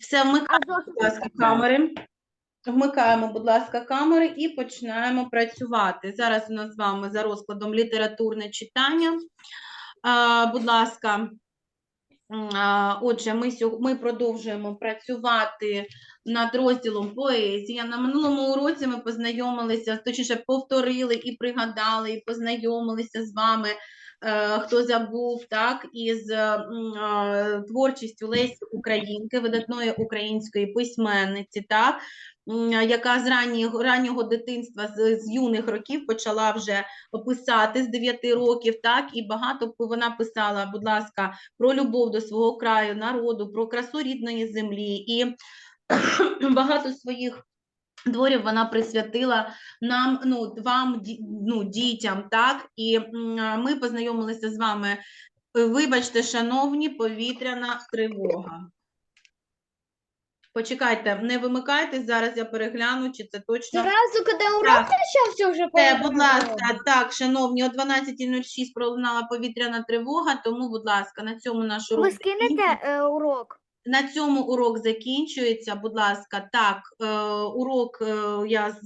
Все, вмикаємо, будь ласка, камери. Вмикаємо, будь ласка, камери і починаємо працювати. Зараз у нас з вами за розкладом літературне читання. А, будь ласка, а, отже, ми, ми продовжуємо працювати над розділом поезія. На минулому уроці ми познайомилися, точніше, повторили і пригадали, і познайомилися з вами, хто забув, так, із е, е, творчістю Лесі Українки, видатної української письменниці, так, яка з раннього, раннього дитинства, з, з юних років почала вже писати з 9 років, так, і багато вона писала, будь ласка, про любов до свого краю, народу, про красу рідної землі. І багато своїх творів вона присвятила нам, ну, вам, ну, дітям, так? І ми познайомилися з вами. Е, Вибачте, шановні, повітряна тривога. Почекайте, не вимикайтесь, зараз я перегляну, чи це точно. Сразу, когда урок уже Це, повітряна будь ласка, так, шановні, о 12.06 пролунала повітряна тривога, тому, будь ласка, на цьому наш урок Ви скинете е, урок? На цьому урок закінчується. Будь ласка, так, е, урок е, я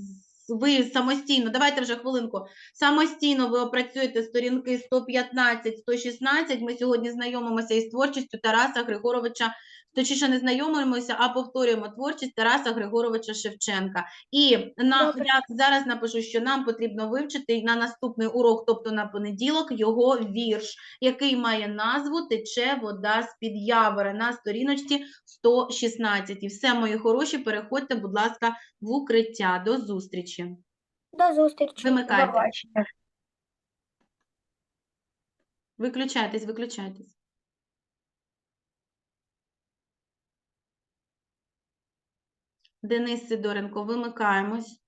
ви самостійно, давайте вже хвилинку. Самостійно ви опрацюєте сторінки 115, 116. Ми сьогодні знайомимося із творчістю Тараса Григоровича. Точніше, не знайомимося, а повторюємо творчість Тараса Григоровича Шевченка. І на Добре. я зараз напишу, що нам потрібно вивчити на наступний урок, тобто на понеділок, його вірш який має назву Тече вода з-під явора на сторіночці 116. І все, мої хороші, переходьте, будь ласка, в укриття. До зустрічі. До зустрічі. Вимикайте. побачення. Виключайтесь, виключайтесь. Денис Сидоренко, вимикаємось.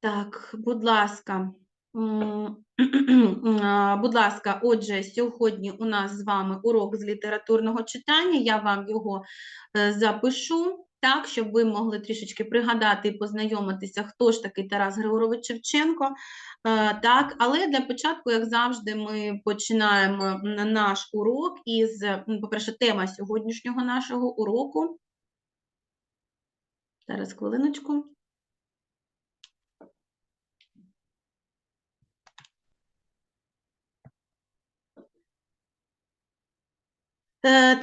Так, будь ласка. Будь ласка, отже, сьогодні у нас з вами урок з літературного читання. Я вам його е, запишу, так, щоб ви могли трішечки пригадати і познайомитися, хто ж такий Тарас Григорович Шевченко. Е, Так, але для початку, як завжди, ми починаємо наш урок із, по-перше, тема сьогоднішнього нашого уроку. Зараз хвилиночку.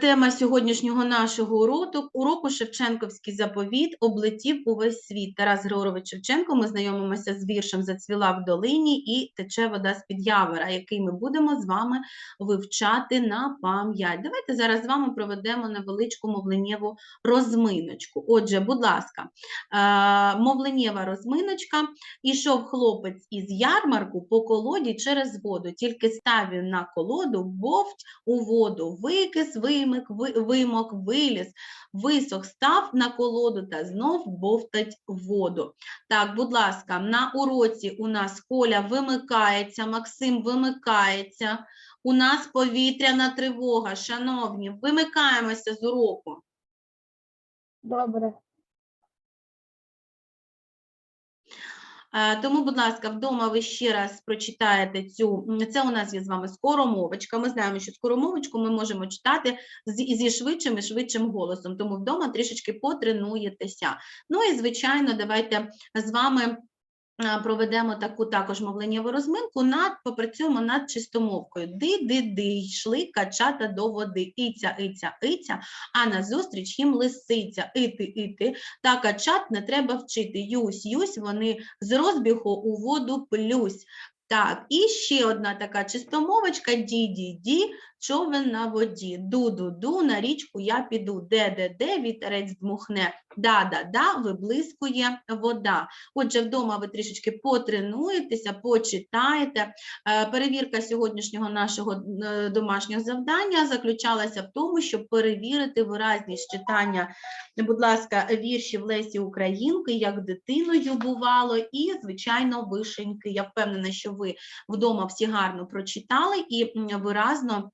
Тема сьогоднішнього нашого уроку, уроку Шевченковський заповіт облетів увесь світ. Тарас Григорович Шевченко. Ми знайомимося з віршем Зацвіла в долині і тече вода з-під явора, який ми будемо з вами вивчати на пам'ять. Давайте зараз з вами проведемо невеличку мовленнєву розминочку. Отже, будь ласка, е, мовленєва розминочка. Ішов хлопець із ярмарку по колоді через воду, тільки став він на колоду, бовть у воду, викис, вимик, ви- вимок, виліз, висох, став на колоду та знов бовтать воду. Так, будь ласка, на уроці у нас Коля вимикається, Максим вимикається. У нас повітряна тривога, шановні, вимикаємося з уроку. Добре. Тому, будь ласка, вдома ви ще раз прочитаєте цю. Це у нас є з вами скоромовочка. Ми знаємо, що скоромовочку ми можемо читати зі швидшим і швидшим голосом. Тому вдома трішечки потренуєтеся. Ну і звичайно, давайте з вами. Е, Проведемо таку також мовленнєву розминку, над, попрацюємо над чистомовкою. Ди-ди-ди, йшли качата до води. Іця, іця, іця, а назустріч їм лисиця. Іти, іти, та качат не треба вчити. Юсь, юсь, вони з розбігу у воду плюсь. Так, і ще одна така чистомовочка ді-ді-ді, човен на воді. Ду-ду-ду, на річку я піду. Де-де-де, вітерець дмухне. Да-да-да, виблискує вода. Отже, вдома ви трішечки потренуєтеся, почитаєте. Е, Перевірка сьогоднішнього нашого е, домашнього завдання заключалася в тому, щоб перевірити виразність читання будь ласка, віршів Лесі Українки, як дитиною бувало, і, звичайно, вишеньки. Я впевнена, що ви вдома всі гарно прочитали і виразно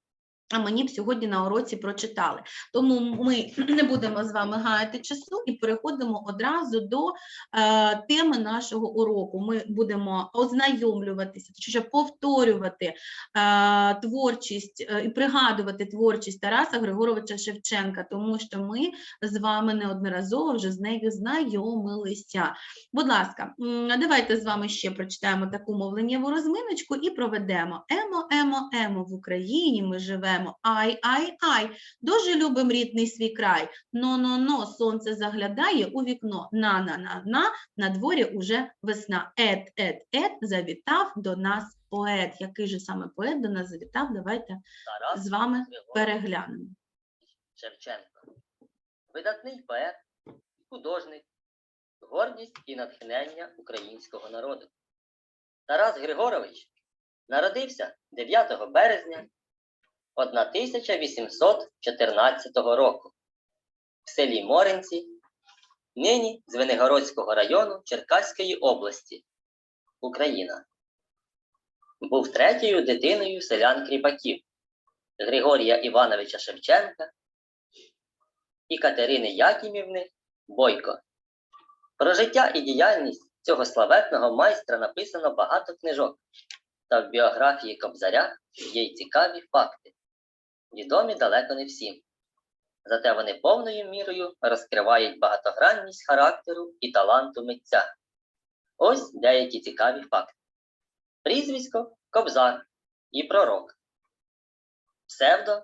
а мені б сьогодні на уроці прочитали. Тому ми не будемо з вами гаяти часу і переходимо одразу до е, теми нашого уроку. Ми будемо ознайомлюватися, точніше повторювати е, творчість е, і пригадувати творчість Тараса Григоровича Шевченка, тому що ми з вами неодноразово вже з нею знайомилися. Будь ласка, давайте з вами ще прочитаємо таку мовленнєву розминочку і проведемо. Емо, емо, емо, в Україні ми живемо. Ай, ай, ай. Дуже любим рідний свій край. Но, но, но, сонце заглядає у вікно. На, на, на, на, на дворі уже весна. Ет, ет, ет, завітав до нас поет. Який же саме поет до нас завітав? Давайте Тарас з вами Григорович переглянемо. Шевченко. Видатний поет, художник, гордість і натхнення українського народу. Тарас Григорович народився 9 березня 1814 року в селі Моринці, нині Звенигородського району Черкаської області, Україна. Був третьою дитиною селян-кріпаків Григорія Івановича Шевченка і Катерини Якімівни Бойко. Про життя і діяльність цього славетного майстра написано багато книжок, та в біографії Кобзаря є й цікаві факти, відомі далеко не всім. Зате вони повною мірою розкривають багатогранність характеру і таланту митця. Ось деякі цікаві факти. Прізвисько Кобзар і пророк. Псевдо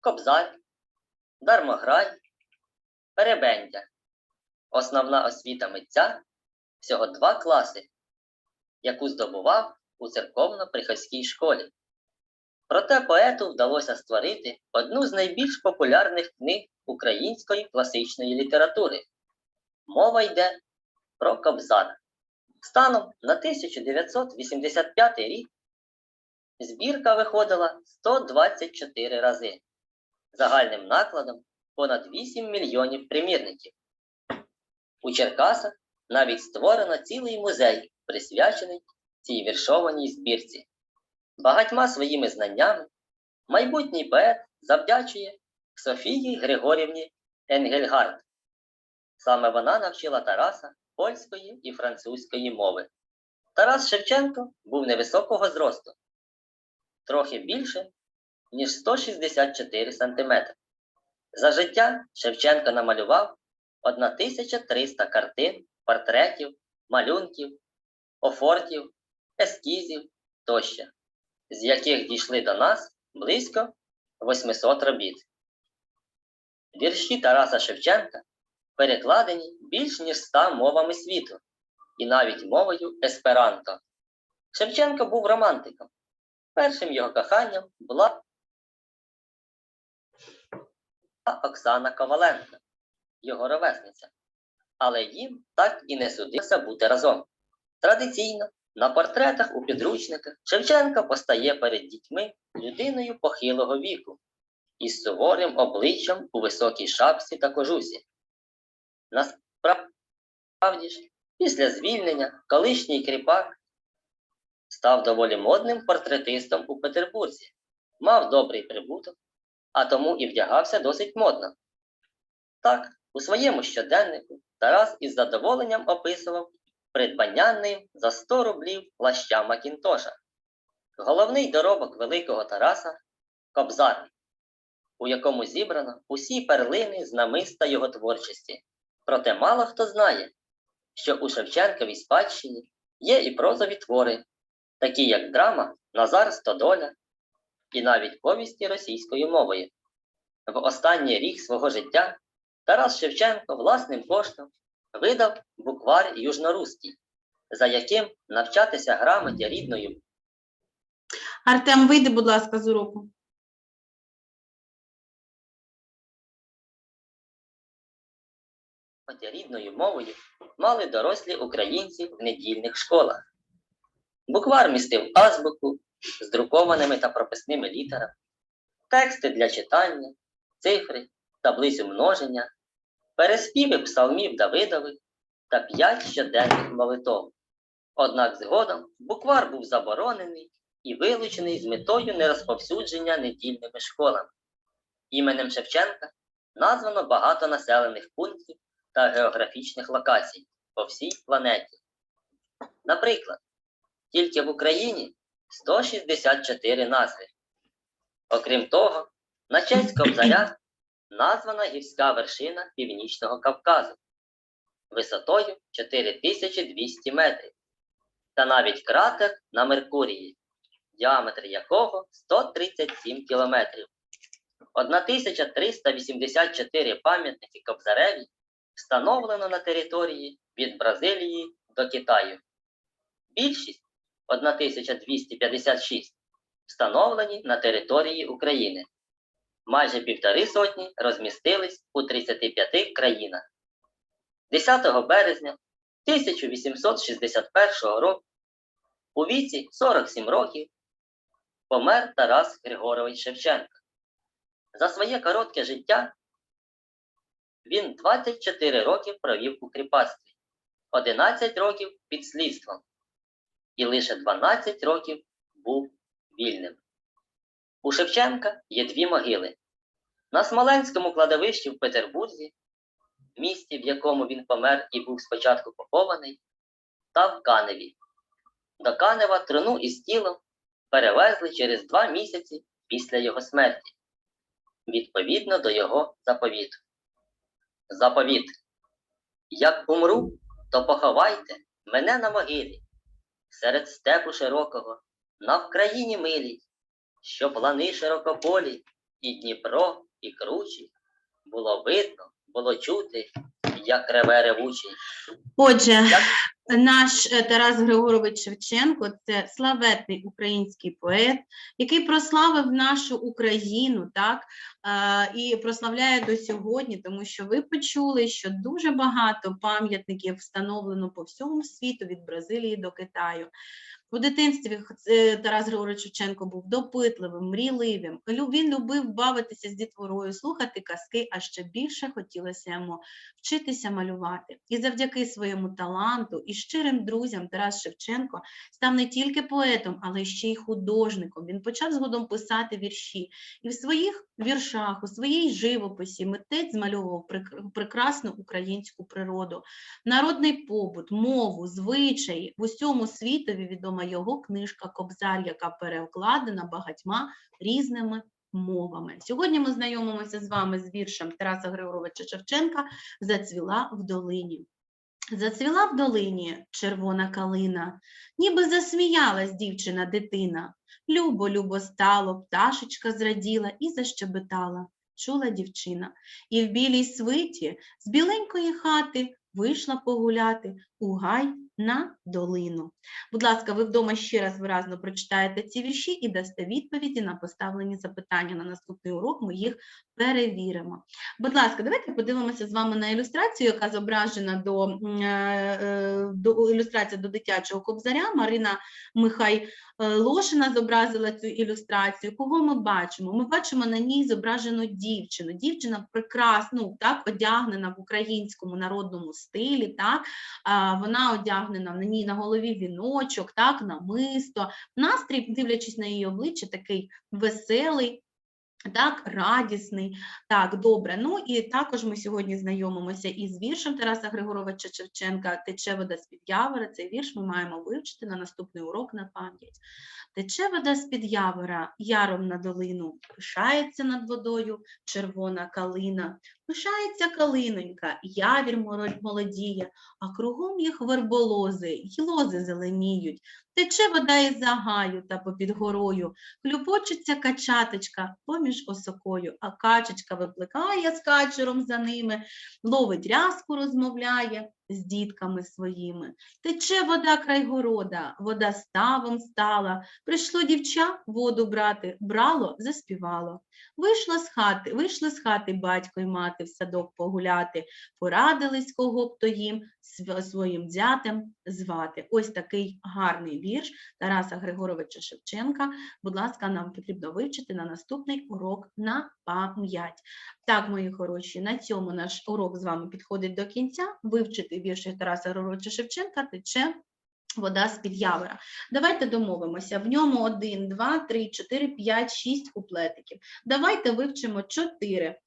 Кобзар Дармограй, Перебендя. Основна освіта митця всього два класи, яку здобував у церковно-приходській школі. Проте поету вдалося створити одну з найбільш популярних книг української класичної літератури. Мова йде про Кобзара. Станом на 1985 рік збірка виходила 124 рази загальним накладом понад 8 мільйонів примірників. У Черкасах навіть створено цілий музей, присвячений цій віршованій збірці. Багатьма своїми знаннями майбутній поет завдячує Софії Григорівні Енгельгард. Саме вона навчила Тараса польської і французької мови. Тарас Шевченко був невисокого зросту, трохи більше ніж 164 см. За життя Шевченко намалював 1300 картин, портретів, малюнків, офортів, ескізів тощо, з яких дійшли до нас близько 800 робіт. Вірші Тараса Шевченка перекладені більш ніж 100 мовами світу і навіть мовою есперанто. Шевченко був романтиком. Першим його коханням була Оксана Коваленко, його ровесниця. Але їм так і не судилося бути разом. Традиційно на портретах у підручниках Шевченко постає перед дітьми людиною похилого віку із суворим обличчям у високій шапці та кожусі. Насправді ж, після звільнення колишній кріпак став доволі модним портретистом у Петербурзі, мав добрий прибуток, а тому і вдягався досить модно. Так, у своєму щоденнику Тарас із задоволенням описував придбання ним за 100 рублів плаща Макінтоша. Головний доробок великого Тараса Кобзар, у якому зібрано усі перлини з намиста його творчості. Проте мало хто знає, що у Шевченковій спадщині є і прозові твори, такі як драма Назар Стодоля і навіть повісті російською мовою. В останній рік свого життя Тарас Шевченко власним коштом видав буквар южноруський, за яким навчатися грамоті рідною Артем, вийди, будь ласка, з уроку. рідною мовою мали дорослі українці в недільних школах. Буквар містив азбуку з друкованими та прописними літерами, тексти для читання, цифри, таблицю множення, переспіви псалмів Давидових та п'ять щоденних молитов. Однак згодом буквар був заборонений і вилучений з метою нерозповсюдження недільними школами. Іменем Шевченка названо багато населених пунктів та географічних локацій по всій планеті. Наприклад, тільки в Україні 164 назви. Окрім того, на честь Кобзаря названа гірська вершина Північного Кавказу висотою 4200 метрів та навіть кратер на Меркурії, діаметр якого 137 кілометрів. 1384 пам'ятники Кобзареві встановлено на території від Бразилії до Китаю. Більшість 1256 встановлені на території України. Майже півтори сотні розмістились у 35 країнах. 10 березня 1861 року у віці 47 років помер Тарас Григорович Шевченко. За своє коротке життя він 24 роки провів у кріпацтві, 11 років під слідством і лише 12 років був вільним. У Шевченка є дві могили. На Смоленському кладовищі в Петербурзі, місті, в якому він помер і був спочатку похований, та в Каневі. До Канева труну із тілом перевезли через два місяці після його смерті, відповідно до його заповіту. Заповіт. Як умру, то поховайте мене на могилі, серед степу широкого, на Вкраїні милій, щоб лани широкополі, і Дніпро, і кручі, було видно, було чути, як реве ревучий. Отже, Як наш е, Тарас Григорович Шевченко це славетний український поет, який прославив нашу Україну, так е, і прославляє до сьогодні, тому що ви почули, що дуже багато пам'ятників встановлено по всьому світу від Бразилії до Китаю. У дитинстві е, Тарас Григорович Шевченко був допитливим, мрійливим. Він любив бавитися з дітворою, слухати казки, а ще більше хотілося йому вчитися малювати. І завдяки своєму таланту і щирим друзям Тарас Шевченко став не тільки поетом, але ще й художником. Він почав згодом писати вірші. І в своїх віршах, у своїй живописі митець змальовував прекрасну українську природу, народний побут, мову, звичаї. В усьому світові відома його книжка Кобзар, яка перекладена багатьма різними мовами. Сьогодні ми знайомимося з вами з віршем Тараса Григоровича Шевченка Зацвіла в долині. Зацвіла в долині червона калина, ніби засміялась дівчина дитина. Любо, любо стало, пташечка зраділа і защебетала, чула дівчина. І в білій свиті з біленької хати вийшла погуляти у гай на долину. Будь ласка, ви вдома ще раз виразно прочитаєте ці вірші і дасте відповіді на поставлені запитання. На наступний урок ми їх перевіримо. Будь ласка, давайте подивимося з вами на ілюстрацію, яка зображена до, е, е, до ілюстрація до дитячого кобзаря. Марина Михай е, Лошина зобразила цю ілюстрацію. Кого ми бачимо? Ми бачимо на ній зображену дівчину. Дівчина прекрасно ну, так, одягнена в українському народному стилі. Так? Вона одягнена на ній на голові віночок, так, намисто. Настрій, дивлячись на її обличчя, такий веселий. Так, радісний, так, добре. Ну і також ми сьогодні знайомимося із віршем Тараса Григоровича Шевченка Тече вода з-під явора. Цей вірш ми маємо вивчити на наступний урок на пам'ять. Тече вода з-під явора, яром на долину, пишається над водою червона калина, пишається калинонька, явір молодіє, а кругом їх верболози, й лози зеленіють. Тече вода із загаю та попід горою, клюпочеться качаточка поміж осокою, а качечка випликає з качером за ними, ловить рязку, розмовляє з дітками своїми. Тече вода край города, вода ставом стала. Прийшло дівча воду брати, брало, заспівало. Вийшло з хати, вийшли з хати батько й мати в садок погуляти, порадились, кого б то їм своїм дятем звати. Ось такий гарний вірш Тараса Григоровича Шевченка будь ласка, нам потрібно вивчити на наступний урок на пам'ять. Так, мої хороші, на цьому наш урок з вами підходить до кінця. Вивчити вірші Тараса Григоровича Шевченка тече Вода з-під явора. Давайте домовимося. В ньому 1, 2, 3, 4, 5, 6 куплетиків. Давайте вивчимо 4.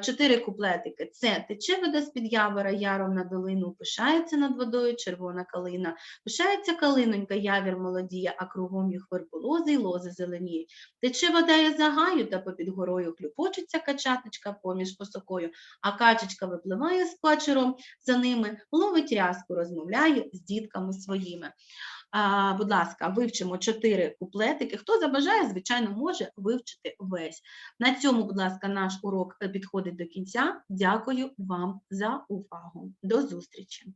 4 куплетики. Це тече вода з-під явора, яром на долину, пишається над водою червона калина. Пишається калинонька, явір молодіє, а кругом їх верболози й лози зеленіють. Тече вода я загаю, та попід горою хлюпочеться качаточка поміж посокою, а качечка випливає з квачером за ними, ловить рязку, розмовляє з дітками своїми. А, будь ласка, вивчимо чотири куплетики. Хто забажає, звичайно, може вивчити весь. На цьому, будь ласка, наш урок е, підходить до кінця. Дякую вам за увагу. До зустрічі!